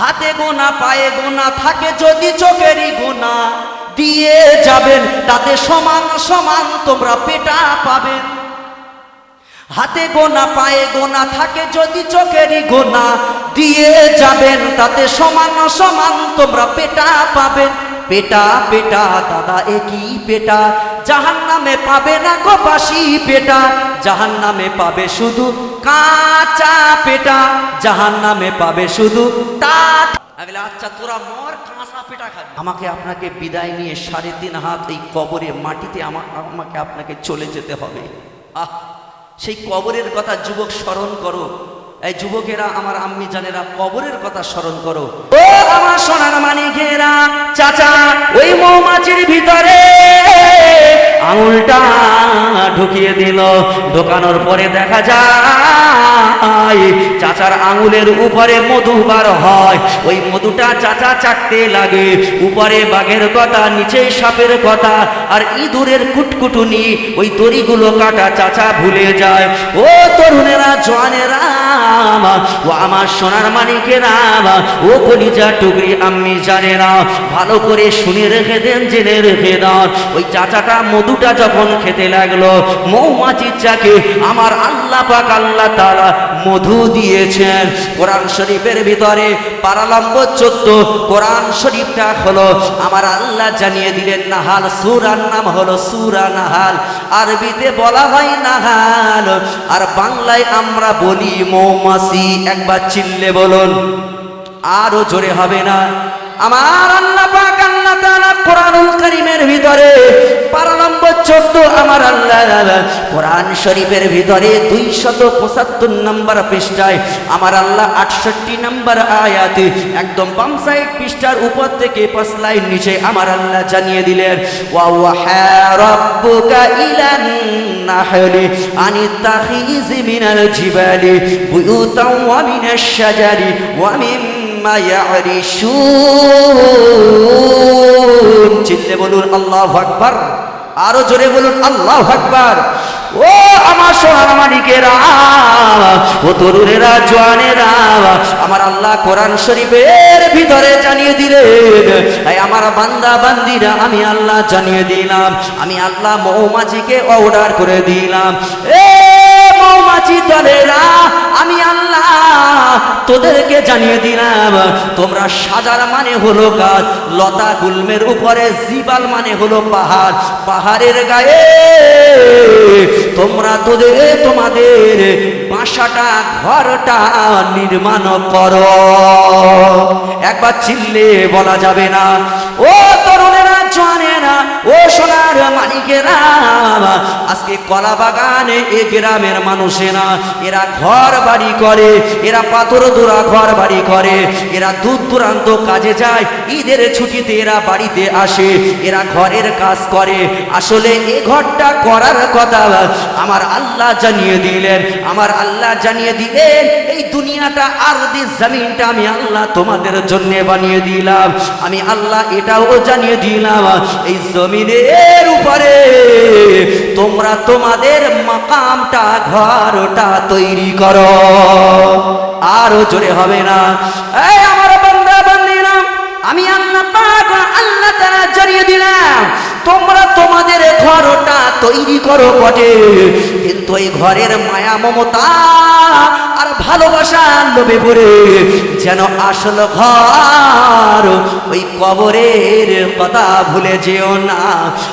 হাতে গোনা, পায়ে গোনা, থাকে যদি চোখেরই গোনা, দিয়ে যাবেন, তাতে সমান সমান তোমরা পেটা পাবেন। হাতে গোনা, পায়ে গোনা, থাকে যদি চোখেরই গোনা, দিয়ে যাবেন, তাতে সমান সমান তোমরা পেটা পাবেন। পেটা পেটা, দাদা একই পেটা? জাহান নামে পাবে না কপাসি পেটা। জাহান নামে পাবে শুধু কাঁচা পেটা। জাহান নামে পাবে শুধু আগলে আচ্ছা তোরা মর, কাঁচা পেটা খাবি। আমাকে আপনাকে বিদায় নিয়ে সাড়ে তিন হাত এই কবরে মাটিতে আমা- আমাকে আপনাকে চলে যেতে হবে। আহ, সেই কবরের কথা যুবক স্মরণ করো। এই যুবকেরা আমার আম্মি জানেরা কবরের কথা স্মরণ করো। ও আমার সোনার মানিকেরা চাচা ওই মৌমাছির ভিতরে আঙুলটা ঢুকিয়ে দিল। ঢোকানোর পরে দেখা যায় চাচার আঙুলের উপরে মধু বার হয়। ওই মধুটা চাচা চাটতে লাগে। উপরে বাঘের কথা নিচে সাপের কথা আর ইঁদুরের কুটকুটুনি ওই দড়িগুলো কাটা চাচা ভুলে যায়। ও তরুণেরা জোয়ানেরা ও আমার সোনার মানিকেরা ও কলিজা টুকরি আম্মি জানে না। ভালো করে শুনে রেখে দেন, জেনে রেখে দাও। ওই চাচাটা মধুটা যখন খেতে লাগল মৌমাছির চাকে আমার আল্লাহ পাক আল্লাহ তাআলা মধু দিয়েছেন। কোরআন শরীফের ভিতরে পারালম্ব চোদ্দ কোরআন শরীফটা হলো, আমার আল্লাহ জানিয়ে দিলেন, নাহাল, সুরার নাম হলো সুরা নাহাল। আরবিতে বলা হয় নাহাল। আর বাংলায় আমরা বলি মৌমাছি একবার চিল্লে বলুন আরও জোরে হবে না। আমার আল্লাহ পাক তাআলা কোরআনুল কারীমের ভিতরে। পারালম্ব 14 আমার আল্লাহ। কোরআন শরীফের ভিতরে 275 নম্বর পৃষ্ঠায় আমার আল্লাহ 68 নম্বর আয়াতে একদম বাম সাইড পৃষ্ঠার উপর থেকে পাঁচ লাইন নিচে আমার আল্লাহ জানিয়ে দিলেন ওয়া মিম্মা বলুন, আল্লাহু আকবার। আরও জোরে বলুন, আল্লাহু আকবার। ও আমার সোনার মানিকেরা ও তরুণেরা, জোয়ানেরা, আমার আল্লাহ কোরআন শরীফের ভিতরে জানিয়ে দিলেন, এই আমার বান্দা, বান্দিরা, আমি আল্লাহ জানিয়ে দিলাম, আমি আল্লাহ মৌমাছিকে অর্ডার করে দিলাম। এ দলেরা, আমি আল্লাহ তোদেরকে জানিয়ে দিলাম, তোমরা সাজার মানে হলো গাছ, লতা গুলমের উপরে জিবাল মানে হলো পাহাড়, পাহাড়ের গায়ে তোমরা তোদের, তোমাদের বাসাটা, ঘরটা নির্মাণ করো। একবার চিল্লে বলা যাবে না, ও তরুণেরা, জোয়ানেরা, ও সোনার মালিকেরা আজকে কলা বাগানে এ গ্রামের মানুষেরা, এরা ঘর বাড়ি করে, এরা পাথর দোরা ঘর বাড়ি করে, এরা দূর দূরান্ত কাজে যায়, ঈদের ছুটিতে এরা বাড়িতে আসে, এরা ঘরের কাজ করে। আসলে এ ঘরটা করার কথা, আমার আল্লাহ জানিয়ে দিলেন, আমার আল্লাহ জানিয়ে দিলেন, এই দুনিয়াটা আর জমিনটা আমি আল্লাহ তোমাদের জন্য বানিয়ে দিলাম। আমি আল্লাহ এটাও জানিয়ে দিলাম, এই জমিনের উপরে তোমরা তোমাদের মাকামটা, ঘরটা তৈরি করো। আরও জোরে হবে না। এই আমার বান্দা, বান্দিরা, আমি আল্লাহ পাক আল্লাহ তারা জড়িয়ে দিলাম, তোমরা তোমাদের ঘরটা তৈরি করো বটে। কিন্তু এই ঘরের মায়া মমতা আর ভালোবাসা লোভে পড়ে যেন আসল ঘর ওই কবরের কথা ভুলে যেও না।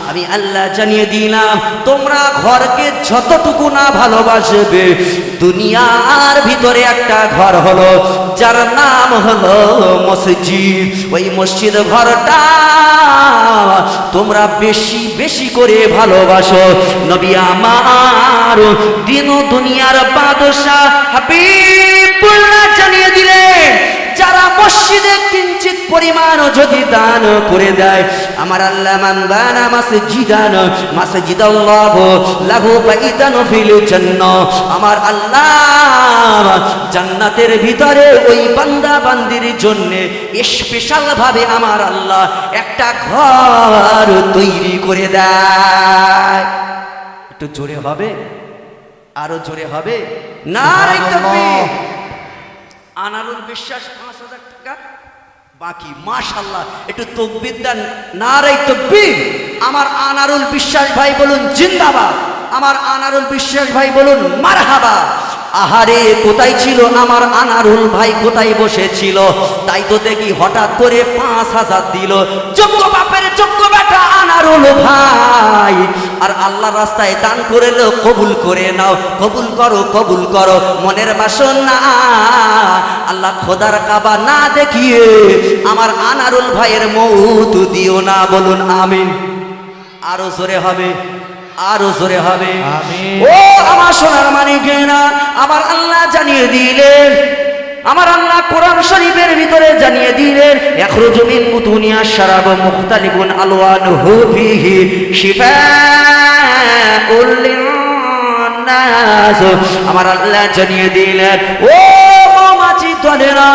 আমি আল্লাহ জানিয়ে দিলাম, তোমরা ঘরকে যতটুকু না ভালোবাসবে, দুনিয়ার ভিতরে একটা ঘর হলো, যার নাম হলো মসজিদ। ওই মসজিদ ঘরটা তোমরা বেশি বেশি করে ভালোবাসো। নবী আমার দিন দুনিয়ার বাদশাহ যারা মসজিদে যদি দান করে দেয়, আমার আল্লাহ আমার আল্লাহ জান্নাতের ভিতরে ওই বান্দা বান্দির জন্য স্পেশাল ভাবে আমার আল্লাহ একটা ঘর তৈরি করে দেয়। একটু জোরে হবে? আরও জোরে হবে। না আনারুল বিশ্বাস পাঁচ হাজার টাকা। বাকি মাশাল্লাহ একটু তকবির দেন। না রে তকবির। আমার আনারুল বিশ্বাস ভাই বলুন জিন্দাবাদ। আমার আনারুল বিশ্বাস ভাই বলুন মারহাবা। আহারে, কোথায় ছিল আমার আনারুল ভাই? কোথায় বসেছিল? তাই তো দেখি হঠাৎ করে পাঁচ হাজার দিল। যোগ্য বাপের যোগ্য বেটা আনারুল ভাই। আর আল্লাহ রাস্তায় দান করে কবুল করে নাও। কবুল করো কবুল করো। মনের বাসন না আল্লাহ খোদার কাবা না দেখিয়ে আমার আনারুল ভাইয়ের মৌত দিও না। বলুন, আমিন। আরও জোরে হবে। আরও জোরে হবে। ও আমার সোনার মানিকেরা আমার আল্লাহ জানিয়ে দিলেন আমার আল্লাহ কোরআন শরীফের ভিতরে জানিয়ে দিলেন এখরুজু মিন বুতুনিয়া শারাব মুখতালিফুন আলওয়ানুহু ফীহি শিফাউল লিন্নাস আমার আল্লাহ জানিয়ে দিলেন ও দলেরা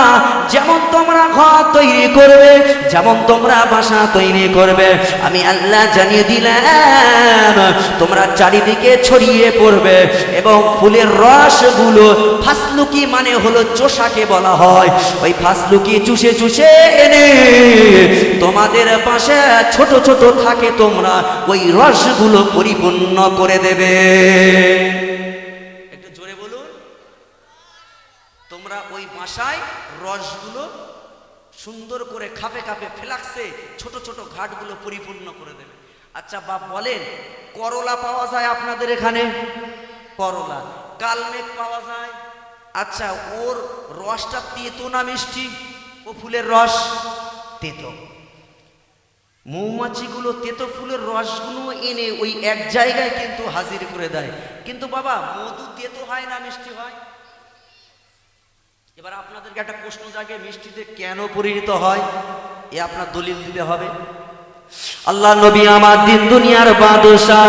যেমন তোমরা ঘর তৈরি করবে, যেমন তোমরা বাসা তৈরি করবে। আমি আল্লাহ জানিয়ে দিলাম, তোমরা চারিদিকে ছড়িয়ে পড়বে এবং ফুলের রসগুলো ফাসলুকি মানে হলো চোষাকে বলা হয়। ওই ফাসলুকি চুষে চুষে এনে তোমাদের পাশে ছোট ছোট থাকে তোমরা, ওই রসগুলো পরিপূর্ণ করে দেবে একটু জোরে বলুন বাসায় রসগুলো সুন্দর করে খাপে খাপে ফেলাক্সে ছোট ছোট ঘাটগুলো পরিপূর্ণ করে দেবে। আচ্ছা বাপ বলেন, করলা পাওয়া যায় আপনাদের এখানে? করলা। কালমেঘ পাওয়া যায়? আচ্ছা ওর রসটা তেতো না মিষ্টি? ও ফুলের রস? তেতো। মৌমাছিগুলো তেতো ফুলের রসগুলো এনে ওই এক জায়গায় কিন্তু হাজির করে দেয়। কিন্তু বাবা, মধু তেতো হয় না, মিষ্টি হয়? এবার আপনাদেরকে একটা প্রশ্ন জাগে, মিষ্টিতে কেন পরিণত হয়? এ আপনার দলিল দিতে হবে। আল্লাহ নবী আমার দিন দুনিয়ার বাদশাহ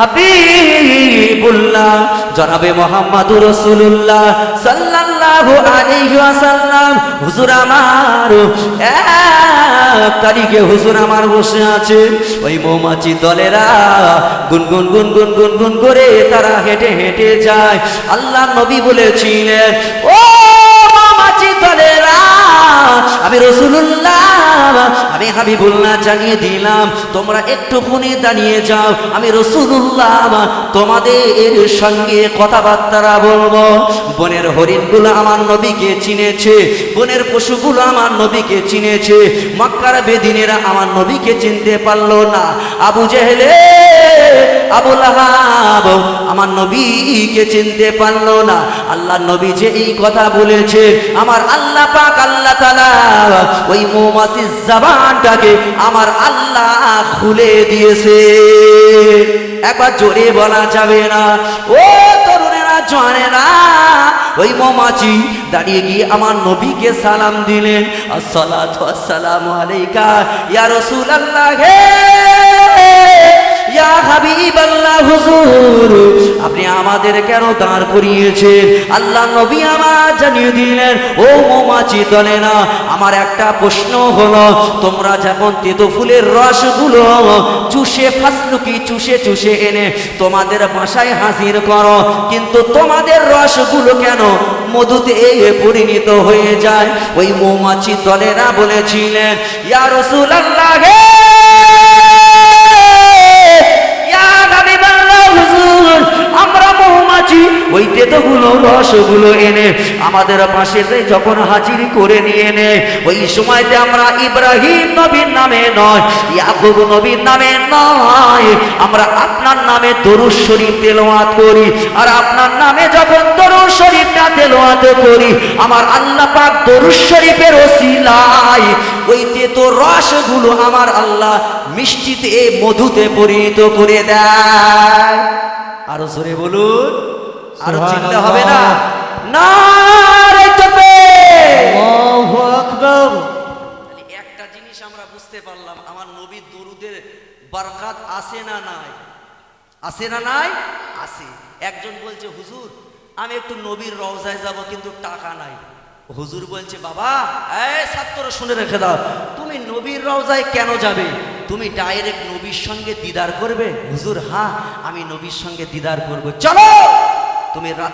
হাবিবুল্লাহ, জনাবে মোহাম্মদুর রাসূলুল্লাহ সাল্লাল্লাহু আলাইহি ওয়াসাল্লাম। হুজুর আমার এক তারিখে হুজুর আমার বসে আছে। ওই মৌমাছি দলেরা গুনগুন গুনগুন গুনগুন করে তারা হেঁটে হেঁটে যায়। আল্লাহ নবী বলেছিলেন, ও আমি রসুল্লাহ আমি হাবিবুল্লাহ জানিয়ে দিলাম, তোমরা একটু ফোনে দাঁড়িয়ে যাও, আমি রসুল্লাহ তোমাদের সঙ্গে কথাবার্তা বলব। বনের হরিণগুলো আমার নবীকে চিনেছে, বনের পশুগুলো আমার নবীকে চিনেছে, মক্কার বেদিনেরা আমার নবীকে চিনতে পারল না। আবু জেহেলে আবুল আহাব, আমার নবীকে চিনতে পারল না। আল্লাহ নবী যে এই কথা বলেছে, আমার আল্লাহ পাক, আল্লাহ তালা ওই মৌমাছির জবানটাকে আমার আল্লাহ খুলে দিয়েছে। একবার জোরে বলা যাবে না। ও তরুণেরা, জোয়ানেরা, ওই মৌমাছি দাঁড়িয়ে গিয়ে আমার নবীকে সালাম দিলেন। আসসালামু আলাইকা, ইয়া রাসূলুল্লাহ, হে আপনি আমাদের কেন দাঁড় করিয়েছেন? আল্লাহ নবী আমার জানিয়ে দিলেন, ও মৌমাছি, দলে না, আমার একটা প্রশ্ন হলো, তোমরা যখন তেতো ফুলের রসগুলো চুষে ফাসলুকি, চুষে চুষে এনে তোমাদের বাসায় হাজির করো, কিন্তু তোমাদের রসগুলো কেন মধুতে পরিণত হয়ে যায়? ওই মৌমাছি দলেরা বলেছিলেন, ইয়া রাসূলুল্লাহ, হে মৌমাছি ওই তেতগুলো রসগুলো এনে আমাদের পাশে যখন হাজির করে নিয়ে নেয় ওই সময়তে আমরা ইব্রাহিম নবীর নামে নয়, ইয়াকুব নবীর নামে নয়, আমরা আপনার নামে দরুদ শরীফ তেলাওয়াত করি, আর আপনার নামে যখন দরুদ শরীফটা তেলাওয়াত করি, আমার আল্লাহ পাক দরুদ শরীফের ওসিলায় ওই তেতো রসগুলো আমার আল্লাহ মিষ্টিতে, মধুতে পরিণত করে দেয়। আরও জোরে বলুন। আরও চিনতে হবে না। না একটা জিনিস আমরা বুঝতে পারলাম আমার নবীর দরুদের বরকাত আছে না নাই? আছে না নাই? আছে। একজন বলছে হুজুর আমি একটু নবীর রওজায় যাব কিন্তু টাকা নাই। হুজুর বলছে বাবা এই ছাত্র শুনে রেখে দাও তুমি নবীর রওজায় কেন যাবে? তুমি ডাইরেক্ট নবীর সঙ্গে দিদার করবে? হুজুর হ্যাঁ আমি নবীর সঙ্গে দিদার করব। চলো! তুমি রাত